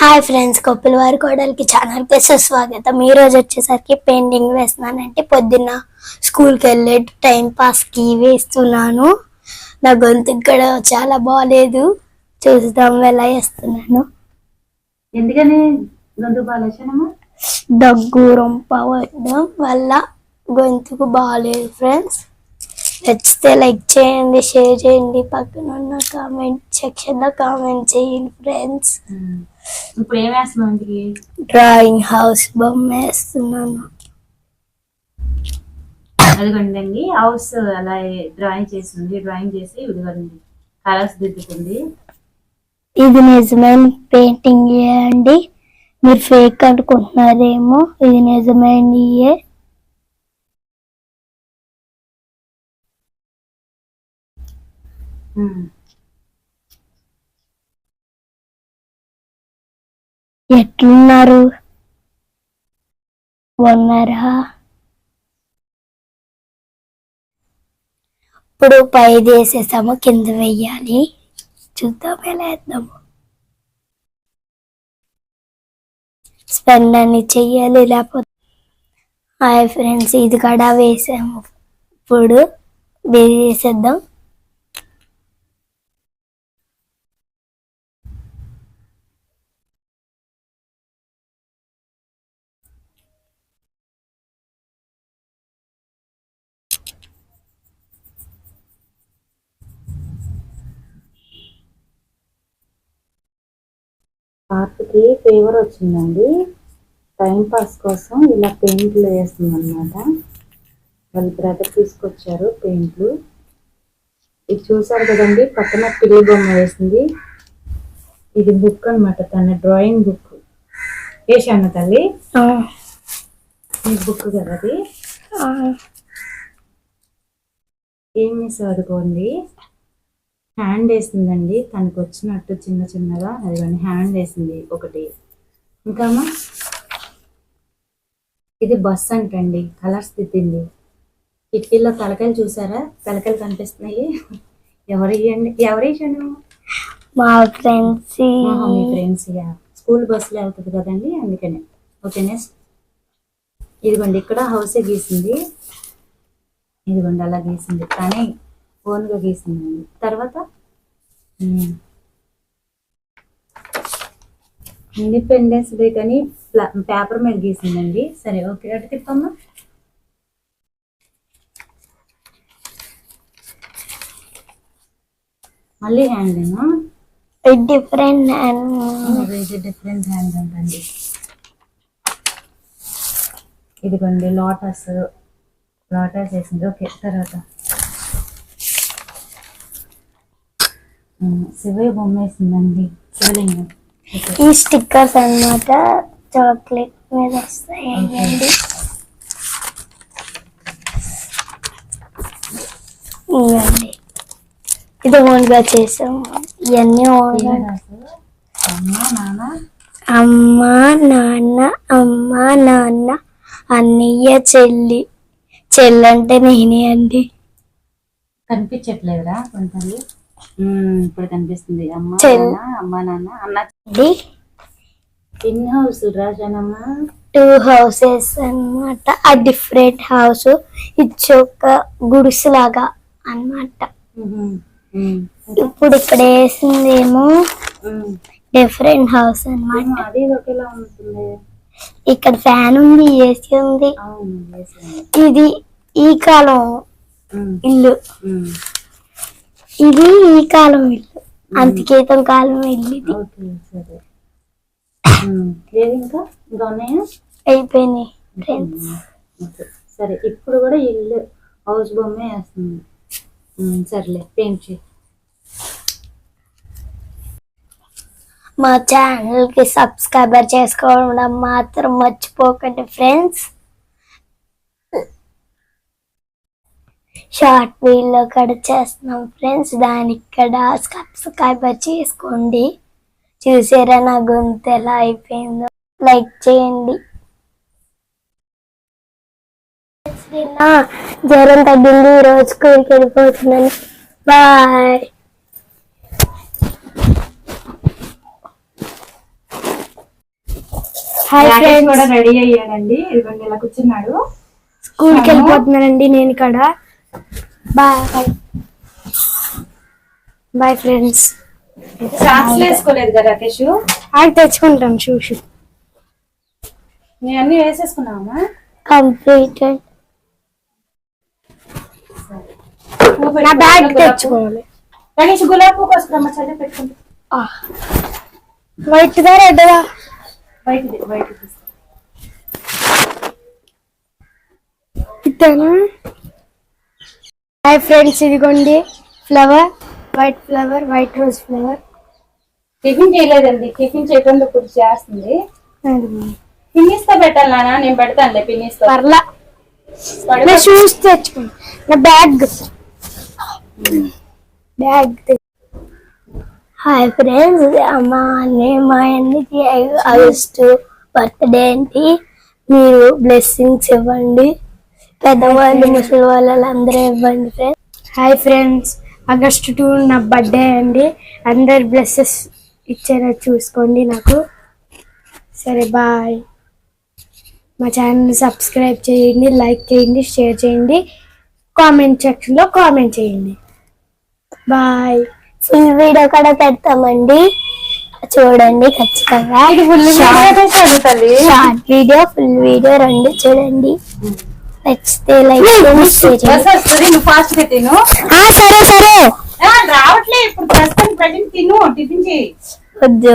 Hi friends Koppula వారి కోడలికి ఛానల్కి సుస్వాగతం ఈ రోజు వచ్చేసరికి పెయింటింగ్ వేస్తున్నానంటే పొద్దున్న స్కూల్కి వెళ్ళే టైం పాస్కి వేస్తున్నాను. నా గొంతు కూడా చాలా బాగాలేదు చూద్దాం ఎలా వేస్తున్నాను. ఎందుకని? గొంతు దగ్గు రొంప వల్ల గొంతుకు బాగాలేదు ఫ్రెండ్స్. నచ్చితే లైక్ చేయండి షేర్ చేయండి. పక్కన ఉన్న కామెంట్ సెక్షన్లో కామెంట్ చేయండి ఫ్రెండ్స్. ఇప్పుడు ఏం వేస్తున్నావు ఇంటికి డ్రాయింగ్ హౌస్ బొమ్మ వేస్తున్నాను. అదిగోండి హౌస్ అలా డ్రాయింగ్ చేసింది డ్రాయింగ్ చేసి ఇదిగోండి కలర్స్ దిద్దుకుంది. ఇది నిజమైన పెయింటింగ్ అండి. మీరు ఫేక్ అనుకుంటున్నారేమో ఇది నిజమైనయే ఎట్లున్నారు? ఉన్నారా ఇప్పుడు పై వేసేసాము కింద వెయ్యాలి చూద్దాం ఎలా వేద్దాము. స్పెండ్ అని చెయ్యాలి లేకపోతే హాయ్ ఫ్రెండ్స్ ఇది కూడా వేసాము. ఇప్పుడు వేసేద్దాం పాపకి ఫీవర్ వచ్చిందండి. టైం పాస్ కోసం ఇలా పెయింట్లు వేస్తుంది అనమాట వాళ్ళ బ్రదర్ తీసుకొచ్చారు పెయింట్లు. ఇది చూసారు కదండి పక్కన పిల్లి బొమ్మ వేసింది. ఇది బుక్ అన్నమాట తన డ్రాయింగ్ బుక్. వేసాను తల్లి? ఈ బుక్ కదా అది. ఏం మిస్ అదుకోండి హ్యాండ్ వేసిందండి. తనకు వచ్చినట్టు చిన్న చిన్నగా అదిగోండి హ్యాండ్ వేసింది ఒకటి. ఇంకా ఇది బస్ అంటండి కలర్స్ దిద్దింది. కిటికీలో తలకాయలు చూసారా? తలకాయలు కనిపిస్తున్నాయి. ఎవరు ఇవ్వండి ఎవరు ఇచ్చాను మా ఫ్రెండ్స్ మీ ఫ్రెండ్స్ స్కూల్ బస్సులో వెళ్తుంది కదండి అందుకనే. Okay next. ఇదిగోండి ఇక్కడ హౌసే గీసింది. ఇదిగోండి అలా గీసింది. కానీ ఓన్గా గీసిందండి. తర్వాత? ఇండిపెండెన్స్ డే కానీ పేపర్ మీద గీసిందండి. సరే ఓకే. అటు తిప్పమ్మా. మళ్ళీ హ్యాండేనా డిఫరెంట్ ఇది డిఫరెంట్ హ్యాండ్ అంటండి ఇదిగోండి లోటస్. లోటస్ వేసింది. ఓకే తర్వాత. శివయ్య బొమ్మ వేసిందండి. శివలింగం. ఈ స్టిక్కర్స్ అన్నమాట చాక్లెట్ మీద వస్తాయి. అండి ఇవ్వండి. ఇది ఓన్గా చేసాము. ఇవన్నీ ఓన్గా అమ్మ నాన్న అమ్మ నాన్న అన్నయ్య చెల్లి. చెల్లి అంటే నేనే అండి. కనిపించట్లేదురా కొంతది ఇప్పుడు కనిపిస్తుంది. అమ్మ నాన్న అమ్మ నాన్న అన్న ఎన్ని టూ హౌసెస్ అన్నమాట. ఆ డిఫరెంట్ హౌస్ ఇది ఒక గుడిసెలాగా అన్నమాట. ఉహుం. ఉమ్. ఇప్పుడు ఇక్కడ వేసిందేమో. డిఫరెంట్ హౌస్ ఉంటుంది. ఇక్కడ ఫ్యాన్ ఉంది ఏసీ ఉంది. ఇది ఈ కాలం. ఇల్లు. ఇది ఈ కాలం ఇల్లు. అంతకేతం కాలం ఇల్లు ఇది. ఓకే సరే. లేదు ఇంకా? ఇంకా ఉన్నాయా? అయిపోయినాయి ఫ్రెండ్స్ ఓకే సరే. ఇప్పుడు కూడా ఇల్లు హౌస్ బొమ్మే వేస్తుంది ఉమ్, సర్లే పెయింట్ చేయి. మా ఛానల్కి సబ్స్క్రైబర్ చేసుకోవడం మాత్రం మర్చిపోకండి ఫ్రెండ్స్ షార్ట్ వీడియో కూడా చేస్తున్నాం ఫ్రెండ్స్. దానికి కూడా సబ్స్క్రైబర్ చేసుకోండి. చూసారా నా గొంతు ఎలా అయిపోయిందో? లైక్ చేయండి. నిన్న జ్వరం తగ్గింది. ఈరోజు స్కూల్కి వెళ్ళిపోతున్నాను. బాయ్. హాయ్ ఫ్రెండ్స్ కూడా రెడీ అయ్యాడండి. ఇదిగోండి ఇలా కూర్చున్నాడు. స్కూల్కి వెళ్ళిపోతున్నానండి నేను ఇక్కడ. బాయ్ బాయ్ ఫ్రెండ్స్ సాక్స్ వేసుకోలేదు కదా రాకేష్? అది తెచ్చుకుంటాం చూసి. నేను అన్ని వేసేసుకున్నావా? కంప్లీటెడ్ నా బ్యాగ్ తెచ్చుకోవాలి. రాకేష్ గులాబీ పువ్వు కోసుకురమ్మ చల్లి పెట్టుకుంటా. వైట్ దా రెడ్ దా బయట తీసుకో ఇతను? హాయ్ ఫ్రెండ్స్ ఇదిగోండి. Flower white flower white rose flower. Tiffin చేయలేదండి. టిఫిన్ చేయకుండా ఇప్పుడు చేస్తుంది. పిన్నిస్తో పెట్టాలి నాన్న నేను పెడతానులే పిన్నిస్తో. పర్లా. నా షూస్ తెచ్చుకున్నా నా బ్యాగ్ బ్యాగ్ హాయ్ ఫ్రెండ్స్ మా అన్నయ్య మా అన్నకి ఆగస్ట్ బర్త్డే ఏంటి మీరు బ్లెస్సింగ్స్ ఇవ్వండి. పెద్దవాళ్ళు ముసలి వాళ్ళు అందరూ ఇవ్వండి friends hi friends August two నా బర్త్డే అండి. అందరు బ్లెస్సెస్ ఇచ్చారో చూసుకోండి నాకు. సరే బాయ్ మా ఛానల్ సబ్స్క్రైబ్ చేయండి లైక్ చేయండి షేర్ చేయండి. కామెంట్ సెక్షన్లో కామెంట్ చేయండి. బాయ్ ఫుల్ వీడియో కూడా పెడతామండి. చూడండి ఖచ్చితంగా. షార్ట్ వీడియో ఫుల్ వీడియో రెండు చూడండి. నచ్చితే లైక్ నువ్వు ఫాస్ట్గా తిను. ఆ, సరే సరే. రావట్లే ఇప్పుడు ప్రస్తుతం ప్రజెంట్ తిను టిఫిన్ చేయి. వద్దు